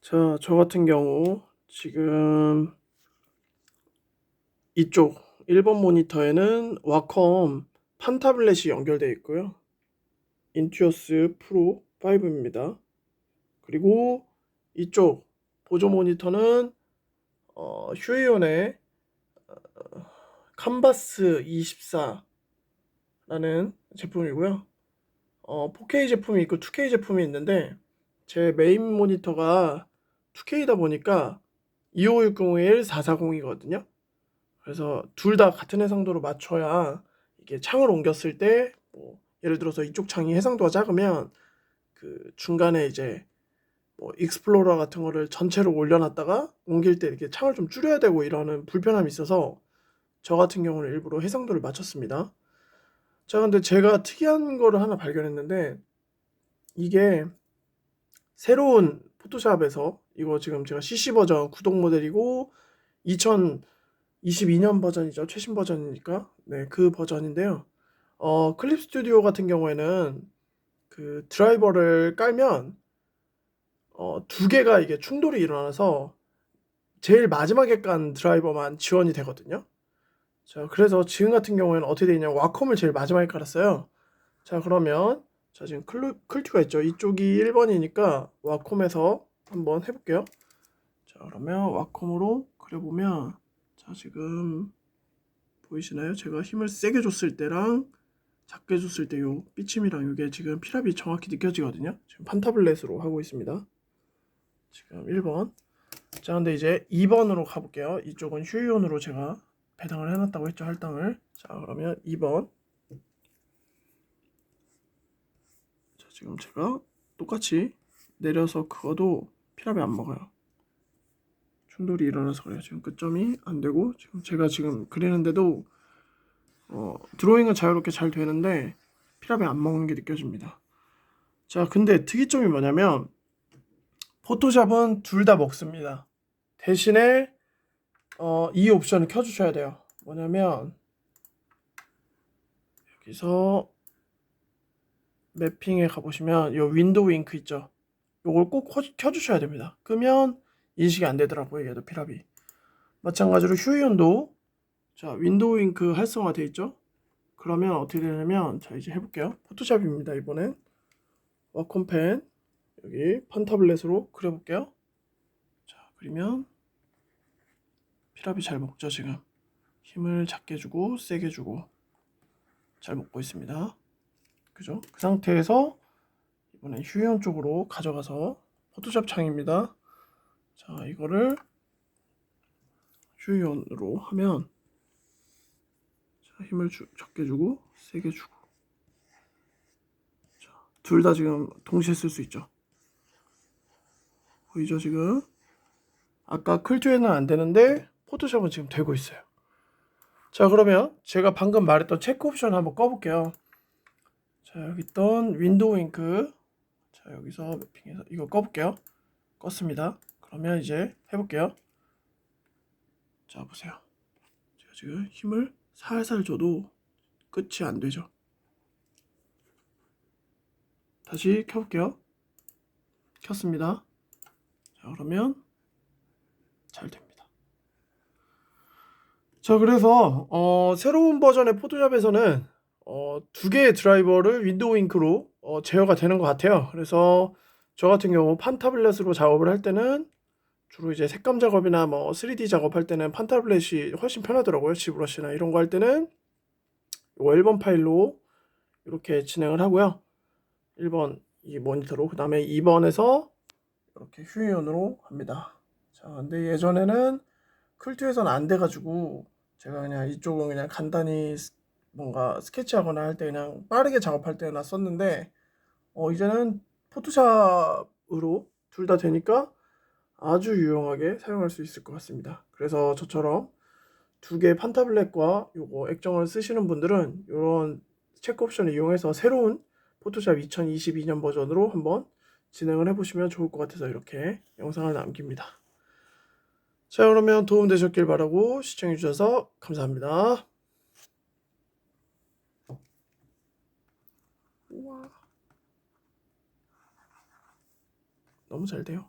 자, 저 같은 경우 지금 이쪽 1번 모니터에는 와컴 판타블렛이 연결되어 있고요. 인투어스 프로 5입니다. 그리고 이쪽 보조 모니터는 어, 휴이온의 어, 칸바스 24라는 제품이고요. 어, 4K 제품이 있고 2K 제품이 있는데 제 메인 모니터가 2K다 보니까 25601 440이거든요. 그래서 둘 다 같은 해상도로 맞춰야 이게 창을 옮겼을 때 뭐 예를 들어서 이쪽 창이 해상도가 작으면 그 중간에 이제 뭐 익스플로러 같은 거를 전체로 올려놨다가 옮길 때 이렇게 창을 좀 줄여야 되고 이러는 불편함이 있어서 저 같은 경우는 일부러 해상도를 맞췄습니다. 자, 근데 제가 특이한 거를 하나 발견했는데 이게 새로운 포토샵에서 이거 지금 제가 CC 버전 구독 모델이고 2022년 버전이죠. 최신 버전이니까. 네, 그 버전인데요. 어, 클립 스튜디오 같은 경우에는 그 드라이버를 깔면 어, 두 개가 이게 충돌이 일어나서 제일 마지막에 깐 드라이버만 지원이 되거든요. 자, 그래서 지금 같은 경우에는 어떻게 되냐면 와컴을 제일 마지막에 깔았어요. 자, 그러면 자, 지금 클루, 클튜가 있죠. 이쪽이 1번이니까 와콤에서 한번 해볼게요. 자, 그러면 와콤으로 그려보면 자, 지금 보이시나요? 제가 힘을 세게 줬을 때랑 작게 줬을 때 요 삐침이랑 이게 지금 피랍이 정확히 느껴지거든요. 지금 판타블렛으로 하고 있습니다. 지금 1번. 자, 근데 이제 2번으로 가볼게요. 이쪽은 휴이온으로 제가 배당을 해놨다고 했죠, 할당을. 자, 그러면 2번. 지금 제가 똑같이 내려서 그어도 피랍이 안 먹어요. 충돌이 일어나서 그래요. 지금 끝점이 안 되고 지금 제가 지금 그리는데도 어, 드로잉은 자유롭게 잘 되는데 피랍이 안 먹는 게 느껴집니다. 자, 근데 특이점이 뭐냐면 포토샵은 둘 다 먹습니다. 대신에 어, 이 옵션을 켜주셔야 돼요. 뭐냐면 여기서 매핑에 가보시면 이 윈도우 잉크 있죠. 요걸 꼭 켜- 켜주셔야 됩니다. 끄면 인식이 안 되더라고요. 얘도 피랍이. 마찬가지로 휴이온도 자 윈도우 잉크 활성화 돼 있죠. 그러면 어떻게 되냐면 자 이제 해볼게요. 포토샵입니다. 이번엔 와콤펜 여기 판타블렛으로 그려볼게요. 자 그리면 피랍이 잘 먹죠 지금. 힘을 작게 주고 세게 주고 잘 먹고 있습니다. 그죠? 그 상태에서 이번엔 휴이온 쪽으로 가져가서 포토샵 창입니다. 자, 이거를 휴이온으로 하면 자, 힘을 주, 적게 주고 세게 주고 자, 둘다 지금 동시에 쓸 수 있죠. 보이죠 지금? 아까 클트에는 안 되는데 포토샵은 지금 되고 있어요. 자, 그러면 제가 방금 말했던 체크 옵션 한번 꺼볼게요. 자 여기 있던 윈도우 잉크. 자 여기서 매핑해서 이거 꺼볼게요. 껐습니다. 그러면 이제 해볼게요. 자 보세요. 제가 지금 힘을 살살 줘도 끝이 안 되죠. 다시 켜볼게요. 켰습니다. 자 그러면 잘 됩니다. 자 그래서 어, 새로운 버전의 포토샵에서는 어, 두 개의 드라이버를 윈도우 잉크로 어, 제어가 되는 것 같아요. 그래서 저 같은 경우 판타블렛으로 작업을 할 때는 주로 이제 색감 작업이나 뭐 3D 작업할 때는 판타블렛이 훨씬 편하더라고요. 지브러시나 이런 거 할 때는 요 1번 파일로 이렇게 진행을 하고요. 1번 이 모니터로 그 다음에 2번에서 이렇게 휴이온으로 합니다. 자, 근데 예전에는 클트에서는 안 돼가지고 제가 그냥 이쪽은 그냥 간단히 뭔가 스케치하거나 할 때 그냥 빠르게 작업할 때나 썼는데 어 이제는 포토샵으로 둘 다 되니까 아주 유용하게 사용할 수 있을 것 같습니다. 그래서 저처럼 두개 판타블렛과 요거 액정을 쓰시는 분들은 이런 체크 옵션을 이용해서 새로운 포토샵 2022년 버전으로 한번 진행을 해보시면 좋을 것 같아서 이렇게 영상을 남깁니다. 자 그러면 도움 되셨길 바라고 시청해주셔서 감사합니다. 와. 너무 잘 돼요.